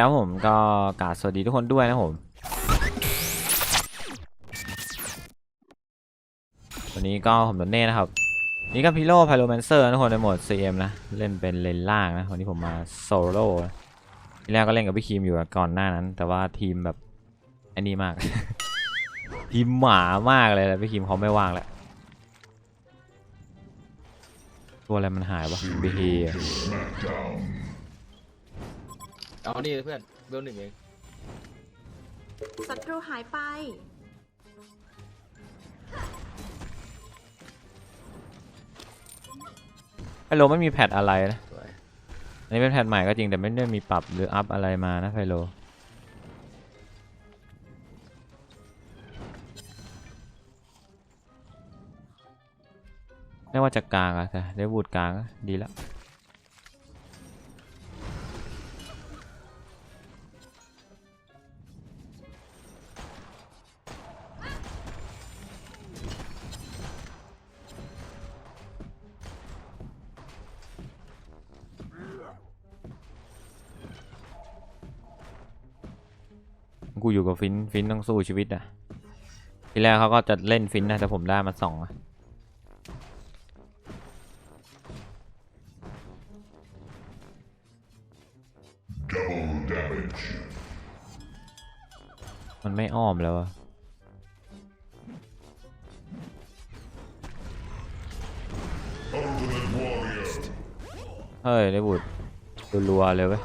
ครับผมก็กราบสวัสดีทุกคนด้วยนะผม วันนี้ก็ผมโดนเน่นะครับ นี่ก็พิโลไพโรแมนเซอร์ทุกคนในโหมด CM นะ เล่นเป็นเลนล่างนะวันนี้ผมมาโซโล่ทีแรกก็เล่นกับพี่คิมอยู่ก่อนหน้านั้น แต่ว่าทีมแบบอันนี้มาก ทีมหมามากเลยแหละพี่คิมเขาไม่ว่างแล้วตัวอะไรมันหายวะบีเฮ เอานี่เพื่อนเบลหนึ่งเองศัตรูหายไปไพโลไม่มีแพทอะไรนะ สวยอันนี้เป็นแพทใหม่ก็จริงแต่ไม่ได้มีปรับหรืออัพอะไรมานะไพโล ไม่ว่าจะกลางอะแต่ได้บูดกลางก็ดีแล้ว ฟินต้องสู้ชีวิตอะทีแรกเขาก็จะเล่นฟินนะแต่ผมได้มาสองอะมันไม่อ้อมแล้วอะเฮ้ยได้บุตรรัวๆเลยเว้ย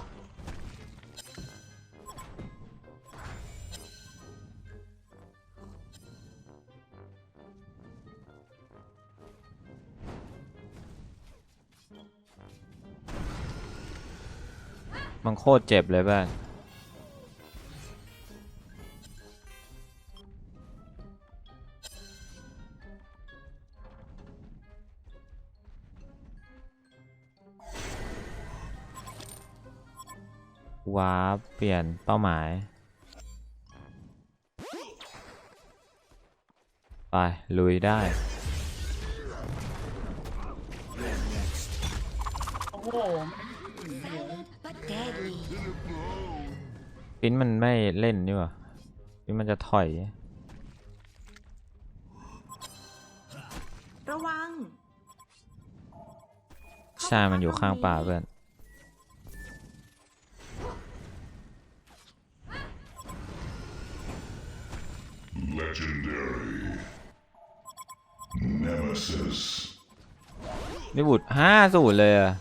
มันโคตรเจ็บเลยบ้านว้าเปลี่ยนเป้าหมาย ไป ลุยได้ but deadly. ฟินมันไม่เล่นนี่หว่าฟินมันจะถอย ระวังใช่มันอยู่ข้างป่าเพื่อน Nemesis. นี่บุตรห้าสูตรเลยอะ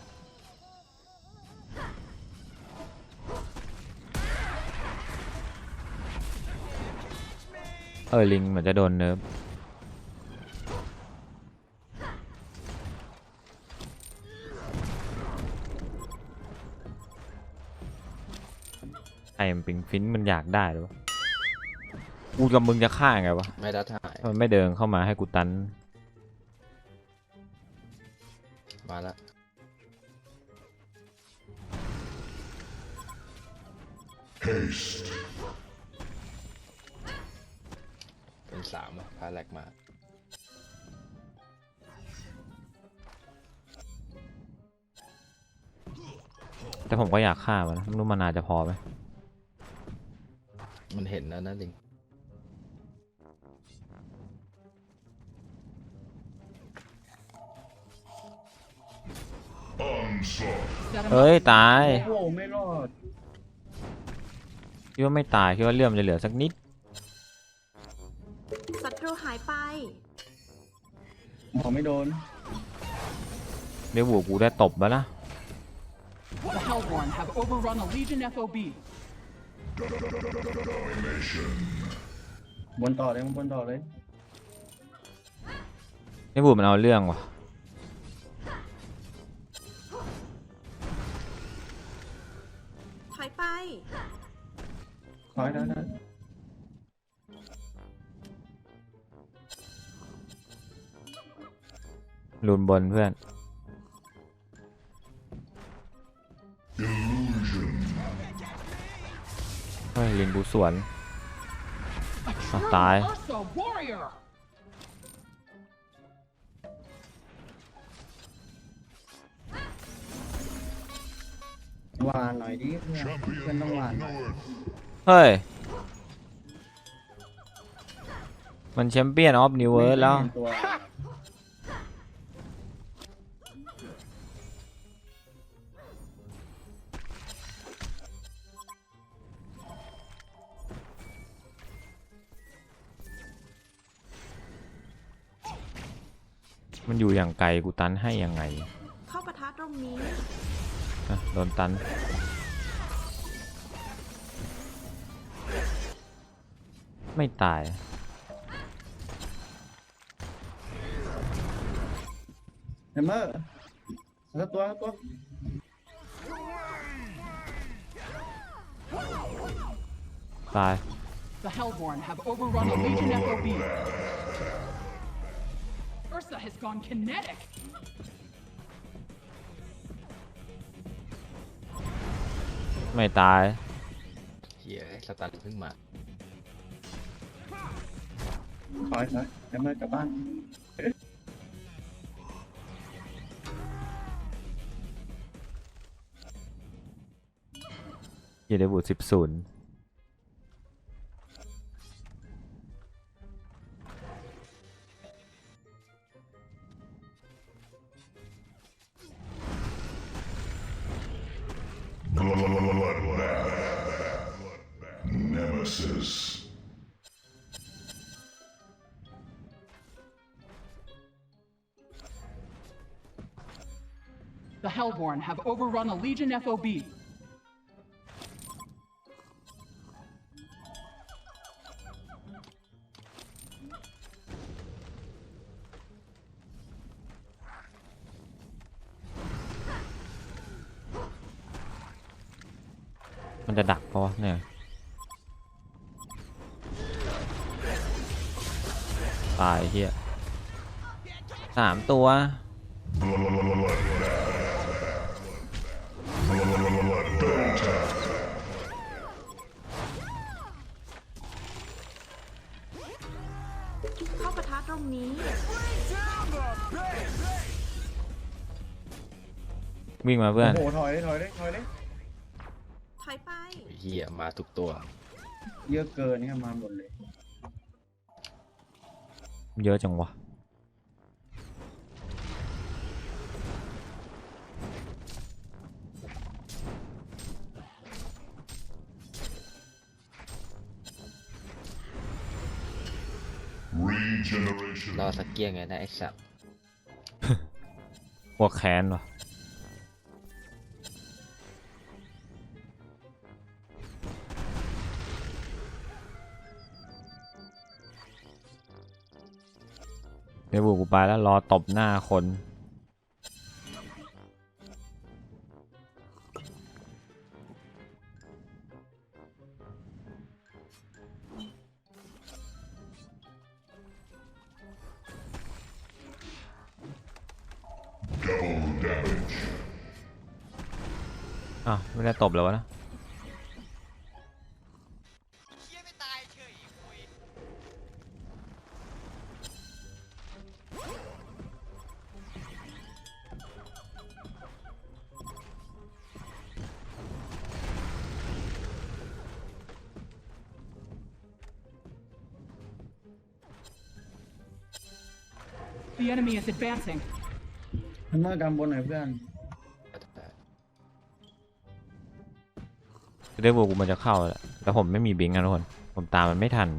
เออลิงเหมือนจะโดนเนิร์ฟไอ้มันปิงฟินมันอยากได้หรือวะกูกับมึงจะฆ่าไงวะ ไม่ได้ถ่าย มันไม่เดินเข้ามาให้กูตัน มาละ Haste. เามอะพาแหลกมา แต่ผมก็อยากฆ่ามันนะไม่รู้มันอาจจะพอไหมมันเห็นนะนั่นลิง Onslaught. เฮ้ย ตายโอ้โหไม่รอด คิดว่าไม่ตาย คิดว่าเลื่อมจะเหลือสักนิด หมอไม่โดน เดี๋ยวบัวกูได้ตบแล้วนะ The Hellborn have overrun a Legion FOB. Domination. บนต่อเลยบนต่อเลยเดี๋ยวบัวมันเอาเรื่องว่ะ ถอยไป คอยได้ได้ ลุนบนเพื่อน Illusion. เฮ้ย ลิงกูสวน A Ah, true die. Ursa warrior. บหวานหน่อยดิเพื่อนเพื่อน Champion ต้องหวาน of หน่อย North. เฮ้ย มันแชมเปี้ยนออฟนิวเวิร์สแล้วไม่เห็นตัว อยู่อย่างไกลกูตันให้ยังไงเข้าปะทะตรงนี้อะโดนตัน ไม่ตายเฮมเมอร์สักตัวสักตัวตาย The Hellborn have overrun a Legion FOB. Ursa has gone kinetic. ไม่ตายเฮียไอ้สตันเพิ่งมาถอยถอยเฮมเมอร์กลับบ้านอย่าได้บูดสิบศูนย์ Nemesis. The Hellborn have overrun a Legion FOB. วะเนี่ยตายเฮียสามตัวเข้าปะทะตรงนี้ วิ่งมาเพื่อน โอ้โหถอยเลยถอยเลยถอยเลยถอยไปเฮียมาทุกตัว เยอะเกินนี่มาหมดเลย เยอะจังวะ Regeneration. รอสักเกี้ยงไงนะไอ้สัตว์ พวกแค้นวะ เดี๋ยวบุกกูไปแล้วรอตบหน้าคนอ้าวไม่ได้ตบเลยวะนะ The enemy is advancing. เฮมเมอร์กำบนหน่อยเพื่อน เดี๋ยวบุกกูมันจะเข้าแล้วแต่ผมไม่มีบิงค์นะทุกคน ผมตามมันไม่ทัน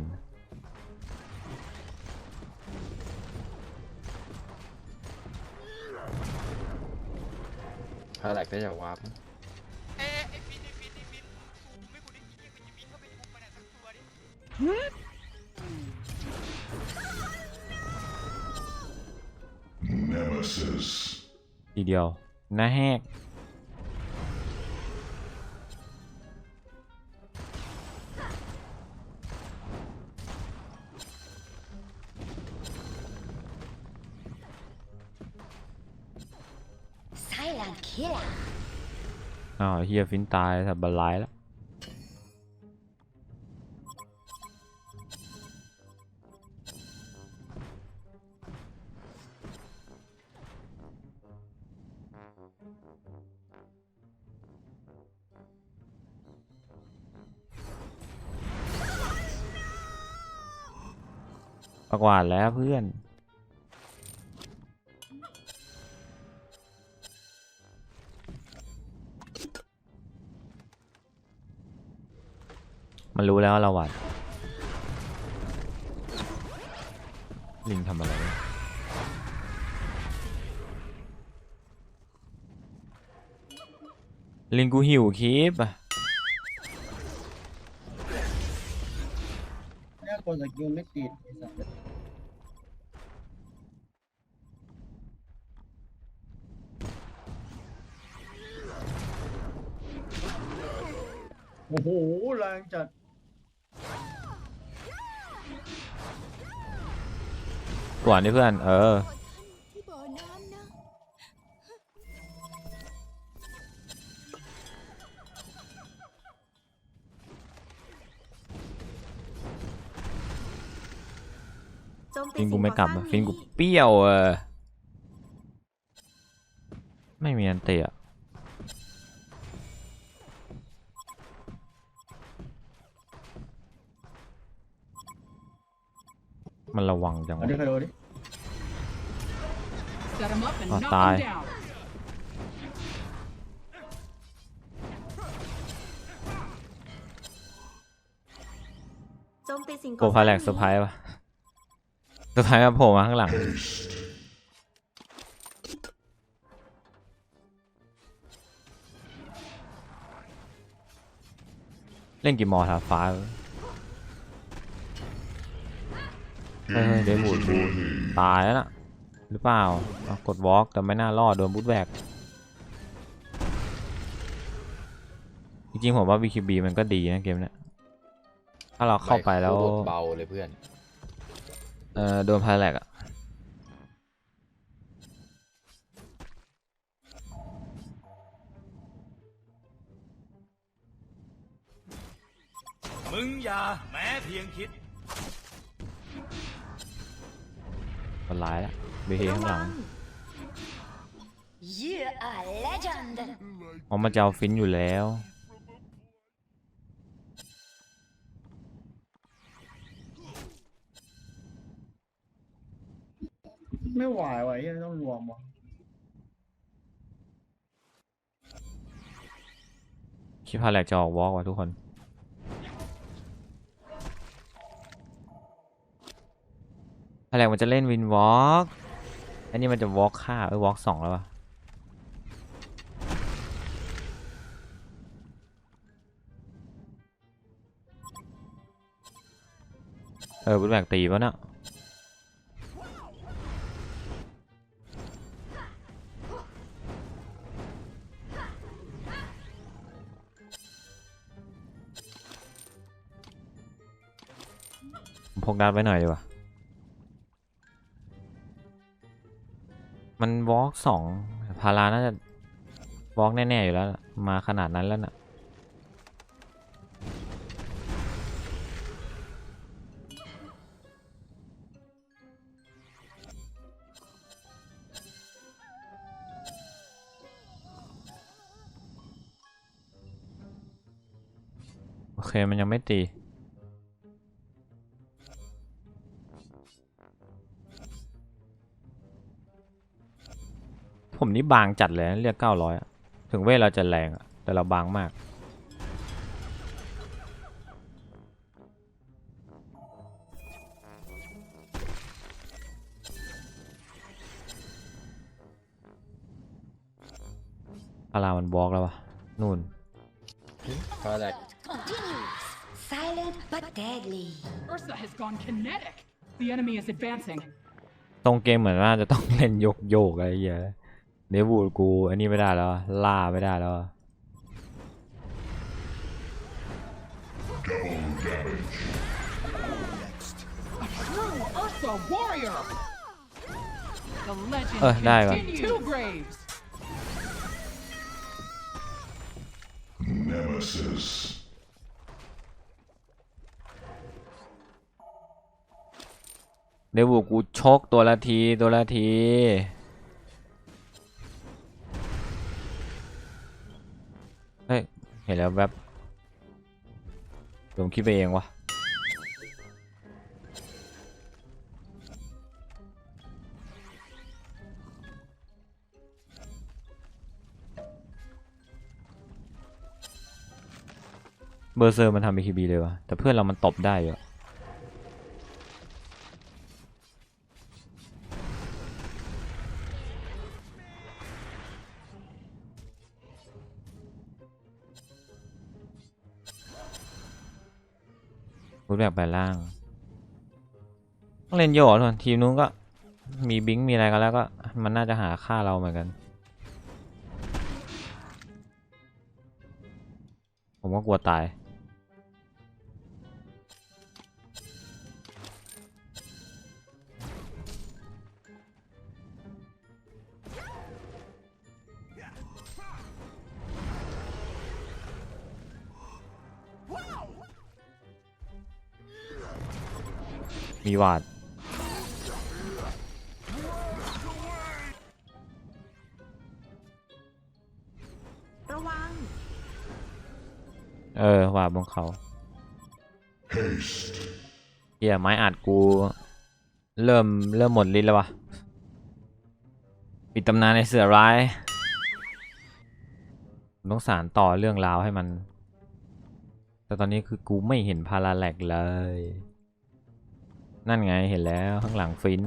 พาแหลกก็จะวาร์ป เดียวหน้าแหก Silent killer. อ้าวเฮียฟินตายแต่บันไลแล้ว กวาดแล้วเพื่อนมันรู้แล้วว่าเราหวัดลิงทำอะไร ลิงกูหิวคลิปอะเนี่ยกดสกิลไม่ติดไอ้สัสโอ้โหแรงจัดก่อนนี่เพื่อน เออ ที่บ่อน้ำนะฟินกูไม่กลับอะฟินกูเปรี้ยวเออไม่มีอันเตะ มันระวังจังเอาวะ ดิใครโดนดิ Set him up and Oh, knock die. him down. โจมตีสิ่งโปรไฟล์แหลกเซอร์ไพรส์ปะเซอร์ไพรส์มาโผล่มาข้างหลัง Haste. เล่นกี่มอทาฟ้า เฮ้ยเฮ้ยเดวูด Invisibility. ตายแล้วน่ะหรือเปล่าเอากดวอล์กแต่ไม่น่ารอดโดนบูทแบกจริงๆผมว่า BKB มันก็ดีนะเกมเนี้ยถ้าเราเข้าไปแล้วโคตรเบาเลยเพื่อน เออโดนพายแลกอะมึงอย่าแม้เพียงคิด มันร้ายแล้ว BK ข้างหลัง You are legend. อ๋อมันจะเอาฟินอยู่แล้วไม่ไหวว่ะยังต้องรวมว่ะคิดพายแลกจะออกวอล์กว่ะทุกคน พายแลกมันจะเล่นวินวอล์กอันนี้มันจะวอล์กฆ่าเออวอล์กสองแล้วปะเออบุญแบกตีปะเนาะผมพกดาร์ทไว้หน่อยดีกว่า มันวอล์กสองพาราน่าจะวอล์กแน่ ๆ อยู่แล้ว มาขนาดนั้นแล้วน่ะโอเค มันยังไม่ตี ผมนี่บางจัดเลยนะเรียกเก้าร้อยถึงเวทเราจะแรงอะแต่เราบางมาก อารามันบล็อกแล้ววะนู่นเพราะอะไร Continues. Silent but deadly. Ursa has gone kinetic. The enemy is advancing. ตรงเกมเหมือนว่าจะต้องเล่นโยกโยกๆอะไรเงี้ย เดวูดกูอันนี้ไม่ได้แล้วอะล่าไม่ได้แล้วอะ Double damage. True Ursa warrior. The legend เออได้ว่ะ continues. Two graves. Nemesis. เดวูดกูชกตัวละที ตัวละที เห็นแล้วแบบผมคิดไปเองวะเบอร์เซอร์มันทำเอคีบเลยวะแต่เพื่อนเรามันตบได้อยู่ แบบไปล่างต้องเล่นโยกทุกคนทีมนู้นก็มีบิงค์มีอะไรกันแล้วก็มันน่าจะหาค่าเราเหมือนกัน ผมก็กลัวตาย มีวาดระวัง เออวาดบนเขา Haste. เฮียไม้อัดกู เริ่มเริ่มหมดลิ้นแล้ววะปิดตำนานในเสือร้ายผมต้องสารต่อเรื่องราวให้มัน แต่ตอนนี้คือกูไม่เห็นพาราแลกเลย นั่นไงเห็นแล้วข้างหลังฟิน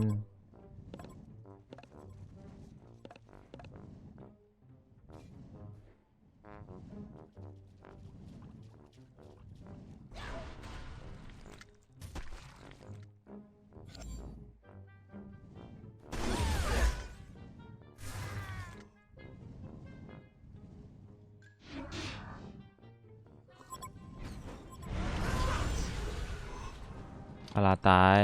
พาราตาย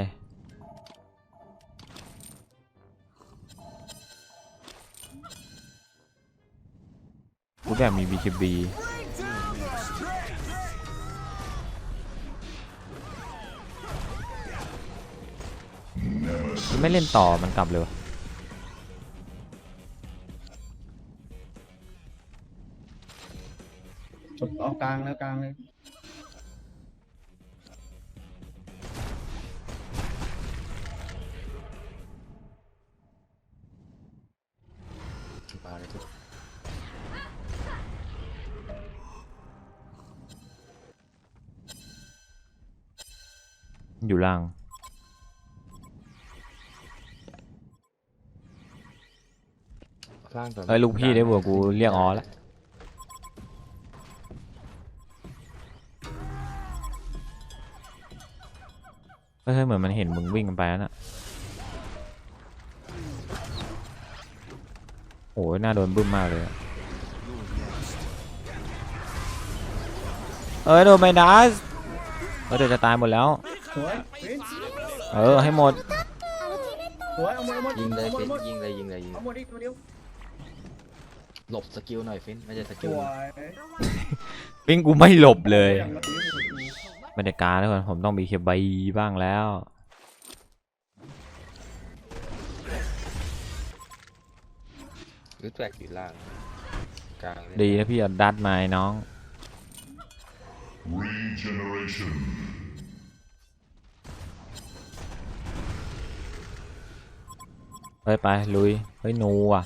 กูแบบมี BKB ไม่เล่นต่อมันกลับเลยวะจบเอากลางแล้วกลางเลย ล่าง ล่างตัวเอ้ยลูกพี่ได้บัวกูเรียกอ๋อแล้วเฮ้ยเหมือนมันเห็นมึงวิ่งกันไปแล้วน่ะโอ้ยน่าโดนบึ้มมากเลยอะเอ้ยโดนไปดัสเออเดี๋ยวจะตายหมดแล้ว สวยฟินเออให้หมดสวยเอาหมดเอาหมดยิงเลยอาหมฟิดนอาหมดยิงเลยยิงเลยยิงเอาหมดอีกตัวเดียวหลบสกิลหน่อยฟินไม่ใช่สสกิลวยวิ่งกูไม่หลบเลยอย่างละตัวบรรยากาศทุกคนผมต้องมีเคบบ้างแล้ว หรือแทร็กอยู่ล่างกลางเลยดีนะพี่เอาดัดมาไอ้น้อง Regeneration. เฮ้ยไปลุย เฮ้ยนูอะ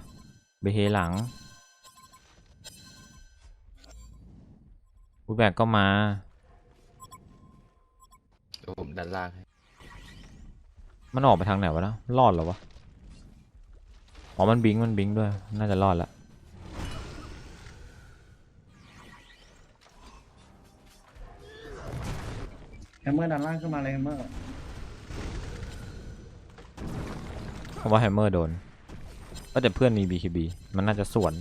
ไปเฮหลังกูแบกก็มาเดี๋ยวผมดันล่างให้มันออกไปทางไหนวะนะรอดเหรอวะ อ๋อ มันบิง มันบิงด้วย น่าจะรอดละ แฮมเมอร์ดันล่างขึ้นมาเลยแฮมเมอร์ เพราะว่าแฮมเมอร์โดนก็แต่เพื่อนมี BKB มันน่าจะสวน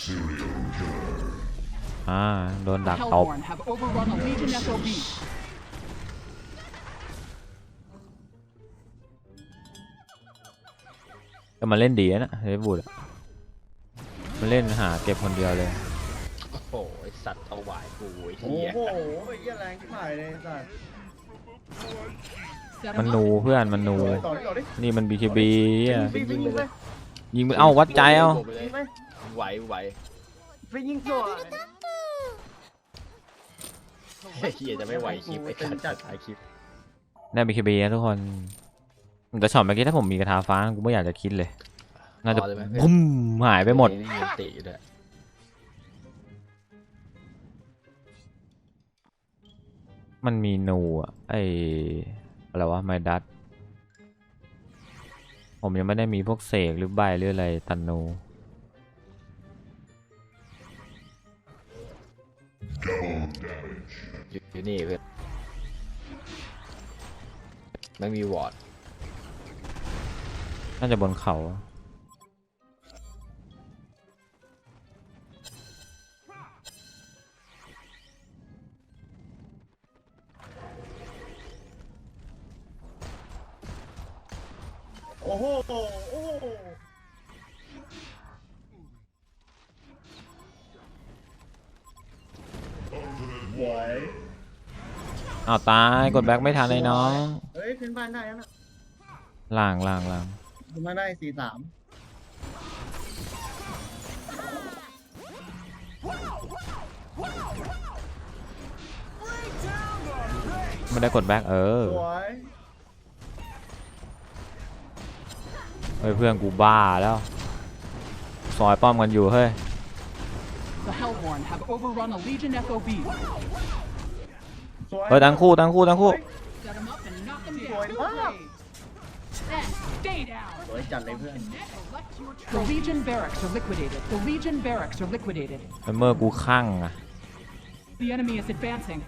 Serial killer. อ่าโดนดักตบ มาเล่นดีนะเฮดบูดมันเล่นหาเก็บคนเดียวเลย โอ้โหไอสัตว์ถวายกูไอ้โอ้เหี้ยโหไอ้เหี้ยแรงที่หายเลยสัตว์ Set มัน him นู up. เพื่อนมันนู ต่อดิต่อดินี่มัน BKB อะฟินฟินยิงไปยิงไปเอ้าวัดใจเอ้าหลบไปเลยยิงไปไหวไหวฟินยิงสวยเฮียจะไม่ไหวคลิปไอ้การจัดท้ายคลิปได้ BKB นะทุกคน แต่ช็อตเมื่อกี้ถ้าผมมีกระทาฟ้ากูไม่อยากจะคิดเลย น่าจะพอเลยไหมเพื่อนบุ้มหายไปหมด นี่เงินติอยู่ด้วยมันมีนูอะไออะไรวะไมดัตผมยังไม่ได้มีพวกเสกหรือใบหรืออะไรตันนู Double damage. อยู่อยู่นี่เพื่อนไม่มีวอร์ด น่าจะบนเขาโอ้โหโอ้โหสวยอ้าวตายกดแบ็กไม่ทันเลยน้อง เฮ้ยขึ้นบ้านได้แล้วนะ ล่างล่างล่าง ขึ้นมาได้สี่สามไม่ได้กดแบ็กเออ สวยเฮ้ยเพื่อนกูบ้าแล้ว ซอยป้อมกันอยู่เฮ้ย The Hellborn have overrun a Legion FOB. สวยเฮ้ยทั้งคู่ทั้งคู่ทั้งคู่ Set them up and knock them Boy, down. up. Then stay down. สวยจัดเลยเพื่อน The Legion barracks are liquidated. The Legion barracks are liquidated. เมื่อกูข้างอะ The enemy is advancing.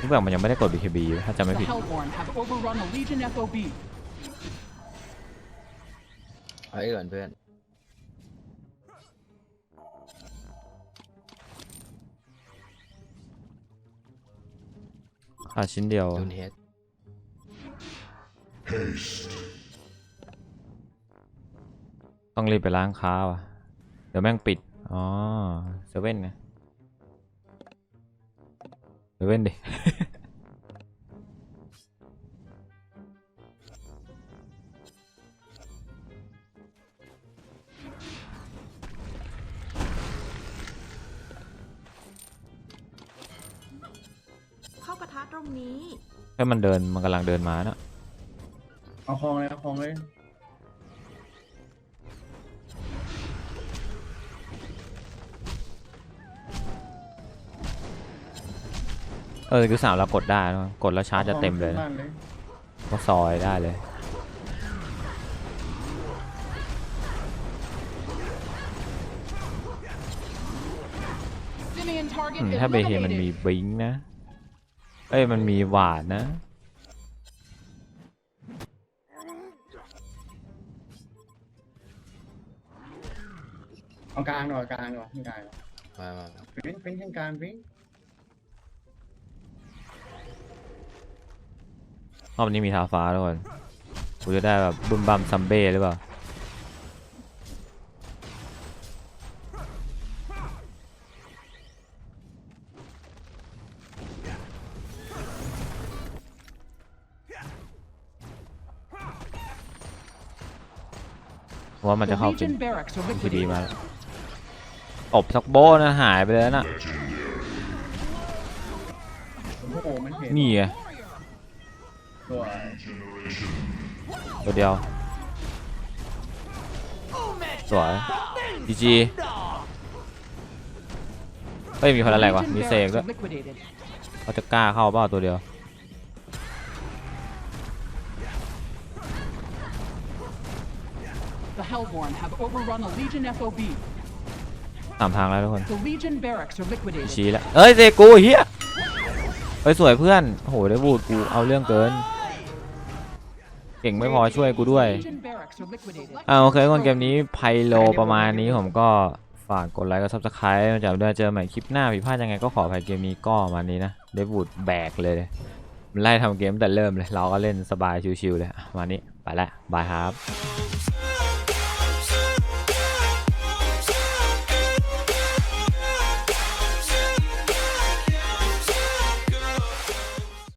ทุกอย่างมันยังไม่ได้กด BKB ถ้าจำไม่ The ผิด Hellborn have overrun a Legion FOB. เอาไอ้ก่อนเพื่อน ขาดชิ้นเดียวดูนเฮด Haste. ต้องรีบไปล้างค้าว่ะ เดี๋ยวแม่งปิด อ๋อเซเว่นไงเซเว่นดิ รงนี้ให้มันเดินมันกำลังเดินมานะเอาคลองเลยเอาคลองเลยเออคือสามเรากดได้นะกดแล้วชาร์จจะเต็มเลยอาคนะองขึ้นบ้านเลยก็ซอยได้เลย Simeon อื target ม is ถ้าเบเฮมันมี eliminated. บิงค์นะ เอ้ยมันมีหวาดนะ เอากลางหน่อยกลางหน่อยขึ้นกลางหน่อยมามามาปิ้งปิ้งขึ้นกลางปิ้งรอบนี้มีทาฟ้าทุกคน กูจะได้แบบบึมบัมซัมเบ้หรือเปล่า ว่ามัน The จะเข้าเป็น Legion barracks are ทีดี liquidated. มาแล้วตบสักโบนะหายไปเลยนะโอ้โหมันเห็นนี่ไงสวยตัวเดียว สวยจีจีเฮ้ยมีคนละแหลกว่ะ Legion มีเซก barracks ด้วย are liquidated. เขาจะกล้าเข้าเปล่าตัวเดียว Hellborn have overrun a Legion FOB. สามทางแล้วทุกคน The Legion barracks are liquidated. ชี้แล้วเอ้ยเซกูเฮียเฮ้ยสวยเพื่อนโอ้โหได้บูดกูเอาเรื่องเกิน เก่งไม่พอช่วยกูด้วย Legion barracks are liquidated. อ่าโอเคคนเกมนี้ไพโลประมาณนี้ผมก็ฝากกดไลค์กดซับสไครต์จากด้วยเจอใหม่คลิปหน้าผิดพลาดยังไงก็ขออภัยเกมนี้ก็ประมาณนี้นะได้บูดแบกเลยมันไล่ทำเกมตั้งแต่เริ่มเลย เราก็เล่นสบายชิวๆเลยอะวันนี้ไปละบายครับ